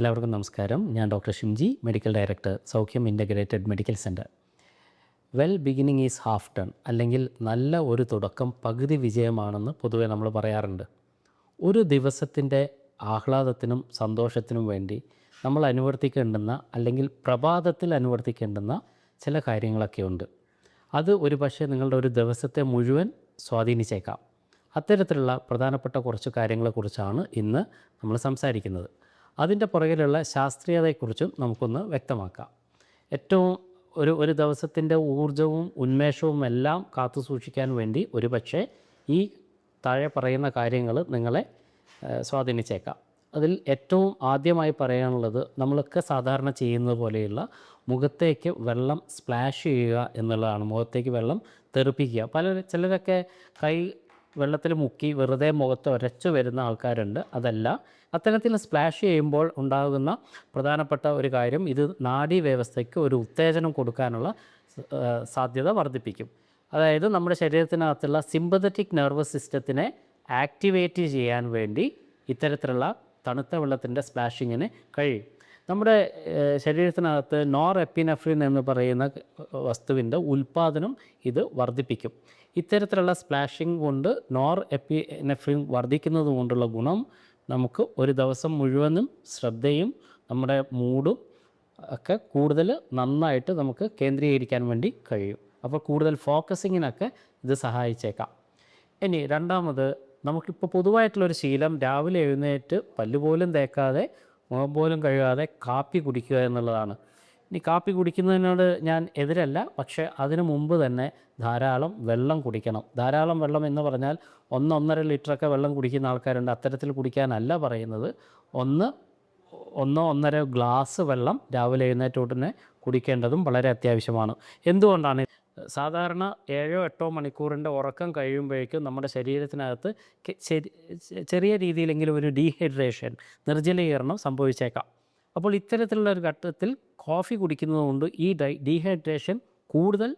എല്ലാവർക്കും നമസ്കാരം. ഞാൻ doctor Shimji medical director Saukhyam integrated medical centre well beginning is half done അല്ലെങ്കിൽ നല്ല ഒരു തുടക്കം പകുതി വിജയമാണെന്ന് പൊതുവെ നമ്മൾ പറയാറുണ്ട്. ഒരു ദിവസത്തിന്റെ ആഹ്ലാദത്തിനും സന്തോഷത്തിനും വേണ്ടി നമ്മൾ അനുവർത്തിക്കേണ്ടുന്ന അല്ലെങ്കിൽ പ്രഭാതത്തിൽ അനുവർത്തിക്കേണ്ടുന്ന ചില കാര്യങ്ങളൊക്കെ ഉണ്ട്. അത് ഒരു പക്ഷേ നിങ്ങളുടെ ഒരു ദിവസത്തെ മുഴുവൻ സ്വാധീനിച്ചേക്കാം. അത്തരത്തിലുള്ള പ്രധാനപ്പെട്ട കുറച്ച് കാര്യങ്ങളെക്കുറിച്ചാണ് ഇന്ന് നമ്മൾ സംസാരിക്കുന്നത്. അതിന്റെ പുറകിലുള്ള ശാസ്ത്രീയതയെക്കുറിച്ചും നമുക്കൊന്ന് വ്യക്തമാക്കാം. ഏറ്റവും ഒരു ഒരു ദിവസത്തിന്റെ ഊർജവും ഉന്മേഷവും എല്ലാം കാത്തു സൂക്ഷിക്കാൻ വേണ്ടി ഒരു പക്ഷേ ഈ താഴെ പറയുന്ന കാര്യങ്ങൾ നിങ്ങളെ സ്വാധീനിച്ചേക്കാം. അതിൽ ഏറ്റവും ആദ്യമായി പറയാനുള്ളത് നമ്മളൊക്കെ സാധാരണ ചെയ്യുന്നത് പോലെയുള്ള മുഖത്തേക്ക് വെള്ളം സ്പ്ലാഷ് ചെയ്യുക എന്നുള്ളതാണ്. മുഖത്തേക്ക് വെള്ളം തെറിപ്പിക്കുക. പല ചിലരൊക്കെ കൈ വെള്ളത്തിൽ മുക്കി വെറുതെ മുഖത്ത് ഉരച്ചു വരുന്ന ആൾക്കാരുണ്ട്. അതല്ല അത്തരത്തിൽ സ്പ്ലാഷ് ചെയ്യുമ്പോൾ ഉണ്ടാകുന്ന പ്രധാനപ്പെട്ട ഒരു കാര്യം ഇത് നാഡീ വ്യവസ്ഥയ്ക്ക് ഒരു ഉത്തേജനം കൊടുക്കാനുള്ള സാധ്യത വർദ്ധിപ്പിക്കും. അതായത് നമ്മുടെ ശരീരത്തിനകത്തുള്ള സിമ്പതറ്റിക് നെർവസ് സിസ്റ്റത്തിനെ ആക്ടിവേറ്റ് ചെയ്യാൻ വേണ്ടി ഇത്തരത്തിലുള്ള തണുത്ത വെള്ളത്തിന്റെ സ്പ്ലാഷിങ്ങിന് കഴിയും. നമ്മുടെ ശരീരത്തിനകത്ത് നോർ എപ്പിനെഫ്രിൻ എന്ന് പറയുന്ന വസ്തുവിന്റെ ഉൽപ്പാദനം ഇത് വർദ്ധിപ്പിക്കും. ഇത്തരത്തിലുള്ള സ്പ്ലാഷിംഗ് കൊണ്ട് നോർ എപ്പി എപ്പിനെഫ്രിൻ വർദ്ധിക്കുന്നത് കൊണ്ടുള്ള ഗുണം നമുക്ക് ഒരു ദിവസം മുഴുവനും ശ്രദ്ധയും നമ്മുടെ മൂഡും ഒക്കെ കൂടുതൽ നന്നായിട്ട് നമുക്ക് കേന്ദ്രീകരിക്കാൻ വേണ്ടി കഴിയും. അപ്പോൾ കൂടുതൽ ഫോക്കസിങ്ങിനൊക്കെ ഇത് സഹായിച്ചേക്കാം. ഇനി രണ്ടാമത് നമുക്കിപ്പോൾ പൊതുവായിട്ടുള്ളൊരു ശീലം രാവിലെ എഴുന്നേറ്റ് പല്ലുപോലും തേക്കാതെ മുഖം പോലും കഴുകാതെ കാപ്പി കുടിക്കുക എന്നുള്ളതാണ്. ഇനി കാപ്പി കുടിക്കുന്നതിനോട് ഞാൻ എതിരല്ല പക്ഷേ അതിനു മുമ്പ് തന്നെ ധാരാളം വെള്ളം കുടിക്കണം. ധാരാളം വെള്ളം എന്ന് പറഞ്ഞാൽ ഒന്നൊന്നര ലിറ്ററൊക്കെ വെള്ളം കുടിക്കുന്ന ആൾക്കാരുണ്ട്. അത്തരത്തിൽ കുടിക്കാനല്ല പറയുന്നത്. ഒന്ന് ഒന്നോ ഒന്നര ഗ്ലാസ് വെള്ളം രാവിലെ എഴുന്നേറ്റ ഉടനെ കുടിക്കേണ്ടതും വളരെ അത്യാവശ്യമാണ്. എന്തുകൊണ്ടാണ്? സാധാരണ ഏഴോ എട്ടോ മണിക്കൂറിന്റെ ഉറക്കം കഴിയുമ്പോഴേക്കും നമ്മുടെ ശരീരത്തിനകത്ത് ചെറിയ രീതിയിലെങ്കിലും ഒരു ഡീഹൈഡ്രേഷൻ നിർജലീകരണം സംഭവിച്ചേക്കാം. അപ്പോൾ ഇത്തരത്തിലുള്ള ഒരു ഘട്ടത്തിൽ കോഫി കുടിക്കുന്നതുകൊണ്ട് ഈ ഡൈ ഡീഹൈഡ്രേഷൻ കൂടുതൽ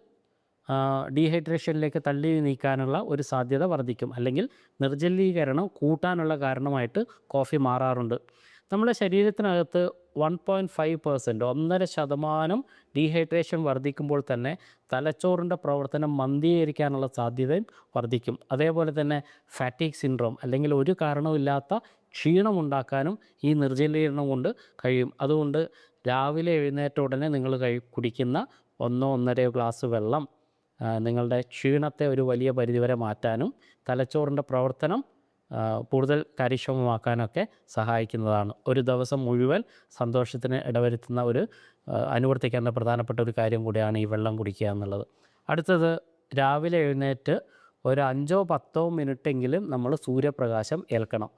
ഡീഹൈഡ്രേഷനിലേക്ക് തള്ളി നീക്കാനുള്ള ഒരു സാധ്യത വർദ്ധിക്കും. അല്ലെങ്കിൽ നിർജലീകരണം കൂട്ടാനുള്ള കാരണമായിട്ട് കോഫി മാറാറുണ്ട്. നമ്മുടെ ശരീരത്തിനകത്ത് വൺ പോയിന്റ് ഫൈവ് പെർസെന്റ് ഒന്നര ശതമാനം ഡീഹൈഡ്രേഷൻ വർദ്ധിക്കുമ്പോൾ തന്നെ തലച്ചോറിന്റെ പ്രവർത്തനം മന്ദീകരിക്കാനുള്ള സാധ്യതയും വർദ്ധിക്കും. അതേപോലെ തന്നെ ഫാറ്റിക് സിൻഡ്രോം അല്ലെങ്കിൽ ഒരു കാരണവുമില്ലാത്ത ക്ഷീണമുണ്ടാക്കാനും ഈ നിർജലീകരണം കൊണ്ട് കഴിയും. അതുകൊണ്ട് രാവിലെ എഴുന്നേറ്റ ഉടനെ നിങ്ങൾ കഴി കുടിക്കുന്ന ഒന്നോ ഒന്നര ഗ്ലാസ് വെള്ളം നിങ്ങളുടെ ക്ഷീണത്തെ ഒരു വലിയ പരിധിവരെ മാറ്റാനും തലച്ചോറിന്റെ പ്രവർത്തനം കൂടുതൽ കാര്യക്ഷമമാക്കാനൊക്കെ സഹായിക്കുന്നതാണ്. ഒരു ദിവസം മുഴുവൻ സന്തോഷത്തിന് ഇടവരുത്തുന്ന ഒരു അനുവർത്തിക്കേണ്ട പ്രധാനപ്പെട്ട ഒരു കാര്യം കൂടിയാണ് ഈ വെള്ളം കുടിക്കുക എന്നുള്ളത്. അടുത്തത് രാവിലെ എഴുന്നേറ്റ് ഒരു അഞ്ചോ പത്തോ മിനിറ്റെങ്കിലും നമ്മൾ സൂര്യപ്രകാശം ഏൽക്കണം.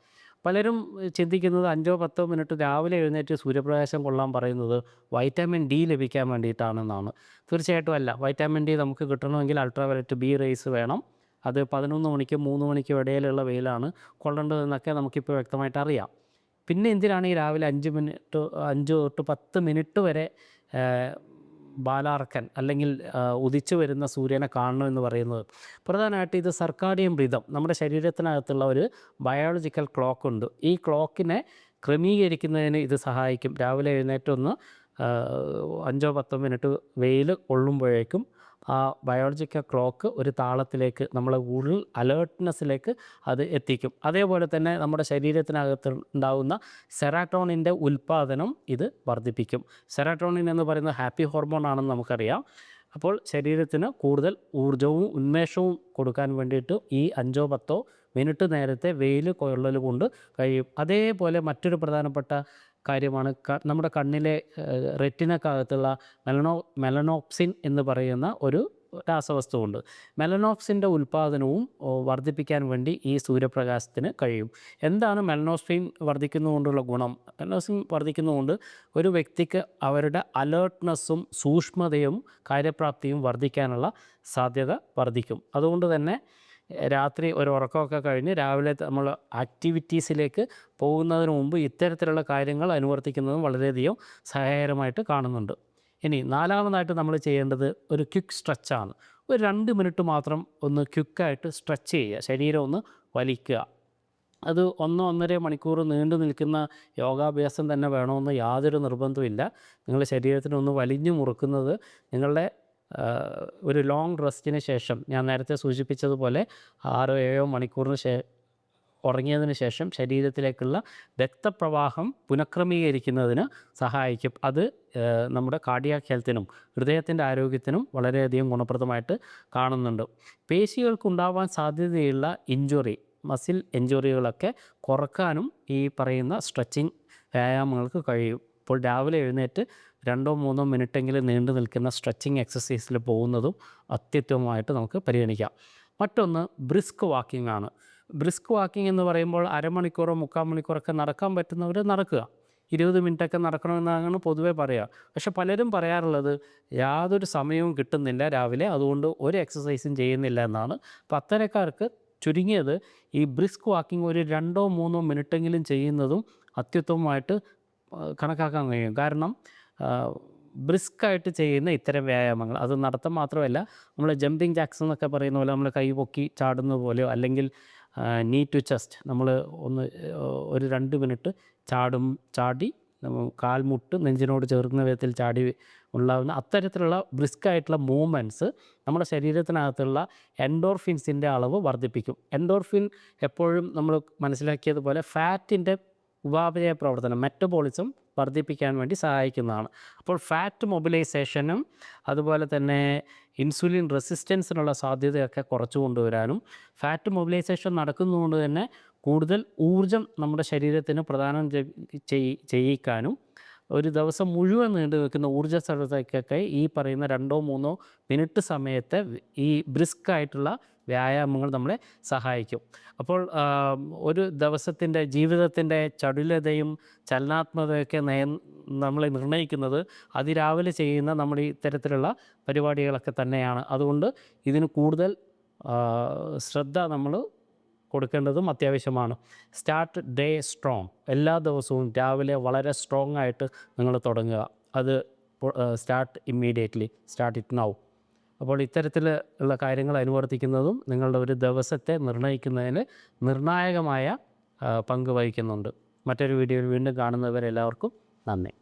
പലരും ചിന്തിക്കുന്നത് അഞ്ചോ പത്തോ മിനിറ്റ് രാവിലെ എഴുന്നേറ്റ് സൂര്യപ്രകാശം കൊള്ളാൻ പറയുന്നത് വൈറ്റാമിൻ ഡി ലഭിക്കാൻ വേണ്ടിയിട്ടാണെന്നാണ്. തീർച്ചയായിട്ടും അല്ല. വൈറ്റാമിൻ ഡി നമുക്ക് കിട്ടണമെങ്കിൽ അൾട്രാവയലറ്റ് ബി റേസ് വേണം. അത് പതിനൊന്ന് മണിക്കും മൂന്ന് മണിക്കും ഇടയിലുള്ള വെയിലാണ് കൊള്ളേണ്ടതെന്നൊക്കെ നമുക്കിപ്പോൾ വ്യക്തമായിട്ട് അറിയാം. പിന്നെ എന്തിനാണ് ഈ രാവിലെ അഞ്ച് മിനിറ്റ് അഞ്ച് തൊട്ട് പത്ത് മിനിറ്റ് വരെ ബാലാർക്കൻ അല്ലെങ്കിൽ ഉദിച്ചു വരുന്ന സൂര്യനെ കാണണം എന്ന് പറയുന്നത്. പ്രധാനമായിട്ട് ഇത് സർക്കാരിയം ബ്രിതം. നമ്മുടെ ശരീരത്തിനകത്തുള്ള ഒരു ബയോളജിക്കൽ ക്ലോക്ക് ഉണ്ട്. ഈ ക്ലോക്കിനെ ക്രമീകരിക്കുന്നതിന് ഇത് സഹായിക്കും. രാവിലെ എഴുന്നേറ്റൊന്ന് അഞ്ചോ പത്തോ മിനിറ്റ് വെയിൽ കൊള്ളുമ്പോഴേക്കും ആ ബയോളജിക്കൽ ക്ലോക്ക് ഒരു താളത്തിലേക്ക് നമ്മളെ ഉള്ളിൽ അലേർട്ട്നെസ്സിലേക്ക് അത് എത്തിക്കും. അതേപോലെ തന്നെ നമ്മുടെ ശരീരത്തിനകത്ത് ഉണ്ടാകുന്ന സെറാട്ടോണിന്റെ ഉൽപ്പാദനം ഇത് വർദ്ധിപ്പിക്കും. സെറാട്ടോണിൻ എന്ന് പറയുന്നത് ഹാപ്പി ഹോർമോൺ ആണെന്ന് നമുക്കറിയാം. അപ്പോൾ ശരീരത്തിന് കൂടുതൽ ഊർജവും ഉന്മേഷവും കൊടുക്കാൻ വേണ്ടിയിട്ട് ഈ അഞ്ചോ പത്തോ മിനിറ്റ് നേരത്തെ വെയിൽ കൊള്ളൽ കൊണ്ട് കഴിയും. അതേപോലെ മറ്റൊരു പ്രധാനപ്പെട്ട കാര്യമാണ് ക- നമ്മുടെ കണ്ണിലെ റെറ്റിനക്കകത്തുള്ള മെലനോ മെലനോപ്സിൻ എന്ന് പറയുന്ന ഒരു രാസവസ്തുവുണ്ട്. മെലനോപ്സിന്റെ ഉൽപ്പാദനവും വർദ്ധിപ്പിക്കാൻ വേണ്ടി ഈ സൂര്യപ്രകാശത്തിന് കഴിയും. എന്താണ് മെലനോസ്പിൻ വർദ്ധിക്കുന്നതുകൊണ്ടുള്ള ഗുണം? മെലനോസിൻ വർദ്ധിക്കുന്നതുകൊണ്ട് ഒരു വ്യക്തിക്ക് അവരുടെ അലേർട്ട്നെസ്സും സൂക്ഷ്മതയും കാര്യപ്രാപ്തിയും വർദ്ധിക്കാനുള്ള സാധ്യത വർദ്ധിക്കും. അതുകൊണ്ട് തന്നെ രാത്രി ഒരു ഉറക്കമൊക്കെ കഴിഞ്ഞ് രാവിലെ നമ്മൾ ആക്ടിവിറ്റീസിലേക്ക് പോകുന്നതിന് മുമ്പ് ഇത്തരത്തിലുള്ള കാര്യങ്ങൾ അനുവർത്തിക്കുന്നതും വളരെയധികം സഹായകരമായിട്ട് കാണുന്നുണ്ട്. ഇനി നാലാമതായിട്ട് നമ്മൾ ചെയ്യേണ്ടത് ഒരു ക്വിക്ക് സ്ട്രെച്ചാണ് ഒരു രണ്ട് മിനിറ്റ് മാത്രം ഒന്ന് ക്വിക്കായിട്ട് സ്ട്രെച്ച് ചെയ്യുക. ശരീരം ഒന്ന് വലിക്കുക. അത് ഒന്നോ ഒന്നര മണിക്കൂർ നീണ്ടു നിൽക്കുന്ന യോഗാഭ്യാസം തന്നെ വേണമെന്ന് യാതൊരു നിർബന്ധമില്ല നിങ്ങളുടെ ശരീരത്തിനൊന്ന് വലിഞ്ഞു മുറുക്കുന്നത് നിങ്ങളുടെ ഒരു ലോങ് റെസ്റ്റിന് ശേഷം ഞാൻ നേരത്തെ സൂചിപ്പിച്ചതുപോലെ ആറോ ഏഴോ മണിക്കൂറിന് ശേ ഉറങ്ങിയതിന് ശേഷം ശരീരത്തിലേക്കുള്ള രക്തപ്രവാഹം പുനഃക്രമീകരിക്കുന്നതിന് സഹായിക്കും. അത് നമ്മുടെ കാർഡിയാക് ഹെൽത്തിനും ഹൃദയത്തിന്റെ ആരോഗ്യത്തിനും വളരെയധികം ഗുണപ്രദമായിട്ട് കാണുന്നുണ്ട്. പേശികൾക്കുണ്ടാവാൻ സാധ്യതയുള്ള ഇഞ്ചുറി മസിൽ ഇഞ്ചുറികളൊക്കെ കുറക്കാനും ഈ പറയുന്ന സ്ട്രെച്ചിങ് വ്യായാമങ്ങൾക്ക് കഴിയും. ഇപ്പോൾ രാവിലെ എഴുന്നേറ്റ് രണ്ടോ മൂന്നോ മിനിറ്റെങ്കിലും നീണ്ടു നിൽക്കുന്ന സ്ട്രെച്ചിങ് എക്സസൈസിൽ പോകുന്നതും അത്യുത്തമമായിട്ട് നമുക്ക് പരിഗണിക്കാം. മറ്റൊന്ന് ബ്രിസ്ക് വാക്കിംഗ് ആണ്. ബ്രിസ്ക് വാക്കിംഗ് എന്ന് പറയുമ്പോൾ അരമണിക്കൂറോ മുക്കാൽ മണിക്കൂറൊക്കെ നടക്കാൻ പറ്റുന്നവർ നടക്കുക. ഇരുപത് മിനിറ്റൊക്കെ നടക്കണമെന്നാണ് പൊതുവേ പറയുക പക്ഷെ പലരും പറയാറുള്ളത് യാതൊരു സമയവും കിട്ടുന്നില്ല രാവിലെ അതുകൊണ്ട് ഒരു എക്സസൈസും ചെയ്യുന്നില്ല എന്നാണ്. അപ്പോൾ അത്തരക്കാർക്ക് ചുരുങ്ങിയത് ഈ ബ്രിസ്ക് വാക്കിംഗ് ഒരു രണ്ടോ മൂന്നോ മിനിറ്റെങ്കിലും ചെയ്യുന്നതും അത്യുത്തമമായിട്ട് കണക്കാക്കാൻ കഴിയും. കാരണം ബ്രിസ്ക്കായിട്ട് ചെയ്യുന്ന ഇത്തരം വ്യായാമങ്ങൾ. അത് നടത്തം മാത്രമല്ല നമ്മൾ ജമ്പിങ് ജാക്സ് എന്നൊക്കെ പറയുന്ന പോലെ നമ്മൾ കൈ പൊക്കി ചാടുന്ന പോലെയോ അല്ലെങ്കിൽ നീ ടു ചെസ്റ്റ് നമ്മൾ ഒന്ന് ഒരു രണ്ട് മിനിറ്റ് ചാടും ചാടി കാൽമുട്ട് നെഞ്ചിനോട് ചേർക്കുന്ന വിധത്തിൽ ചാടി ഉണ്ടാകുന്ന അത്തരത്തിലുള്ള ബ്രിസ്ക് ആയിട്ടുള്ള മൂവ്മെന്റ്സ് നമ്മുടെ ശരീരത്തിനകത്തുള്ള എൻഡോർഫിൻസിന്റെ അളവ് വർദ്ധിപ്പിക്കും. എൻഡോർഫിൻ എപ്പോഴും നമ്മൾ മനസ്സിലാക്കിയതുപോലെ ഫാറ്റിന്റെ ഉപാപചയ പ്രവർത്തനം മെറ്റബോളിസം വർദ്ധിപ്പിക്കാൻ വേണ്ടി സഹായിക്കുന്നതാണ്. അപ്പോൾ ഫാറ്റ് മൊബിലൈസേഷനും അതുപോലെ തന്നെ ഇൻസുലിൻ റെസിസ്റ്റൻസിനുള്ള സാധ്യതയൊക്കെ കുറച്ചു കൊണ്ടുവരാനും ഫാറ്റ് മൊബിലൈസേഷൻ നടക്കുന്നതുകൊണ്ട് തന്നെ കൂടുതൽ ഊർജം നമ്മുടെ ശരീരത്തിന് ചെയ്- ചെയ്യിക്കാനും ഒരു ദിവസം മുഴുവൻ നീണ്ടു നിൽക്കുന്ന ഊർജ സ്ഥലത്തേക്കൊക്കെ ഈ പറയുന്ന രണ്ടോ മൂന്നോ മിനിറ്റ് സമയത്തെ ഈ ബ്രിസ്ക് ആയിട്ടുള്ള വ്യായാമങ്ങൾ നമ്മളെ സഹായിക്കും. അപ്പോൾ ഒരു ദിവസത്തിന്റെ ജീവിതത്തിന്റെ ചടുലതയും ചലനാത്മതയൊക്കെ നയ നമ്മളെ നിർണയിക്കുന്നത് അതിരാവിലെ ചെയ്യുന്ന നമ്മൾ ഇത്തരത്തിലുള്ള പരിപാടികളൊക്കെ തന്നെയാണ്. അതുകൊണ്ട് ഇതിന് കൂടുതൽ ശ്രദ്ധ നമ്മൾ കൊടുക്കേണ്ടതും അത്യാവശ്യമാണ്. സ്റ്റാർട്ട് ഡേ സ്ട്രോങ് എല്ലാ ദിവസവും രാവിലെ വളരെ സ്ട്രോങ് ആയിട്ട് നിങ്ങൾ തുടങ്ങുക. അത് start immediately start it now അപ്പോൾ ഇത്തരത്തിൽ ഉള്ള കാര്യങ്ങൾ അനുവർത്തിക്കുന്നതും നിങ്ങളുടെ ഒരു ദിവസത്തെ നിർണയിക്കുന്നതിന് നിർണായകമായ പങ്ക് വഹിക്കുന്നുണ്ട്. മറ്റൊരു വീഡിയോയിൽ വീണ്ടും കാണുന്നവരെല്ലാവർക്കും നന്ദി.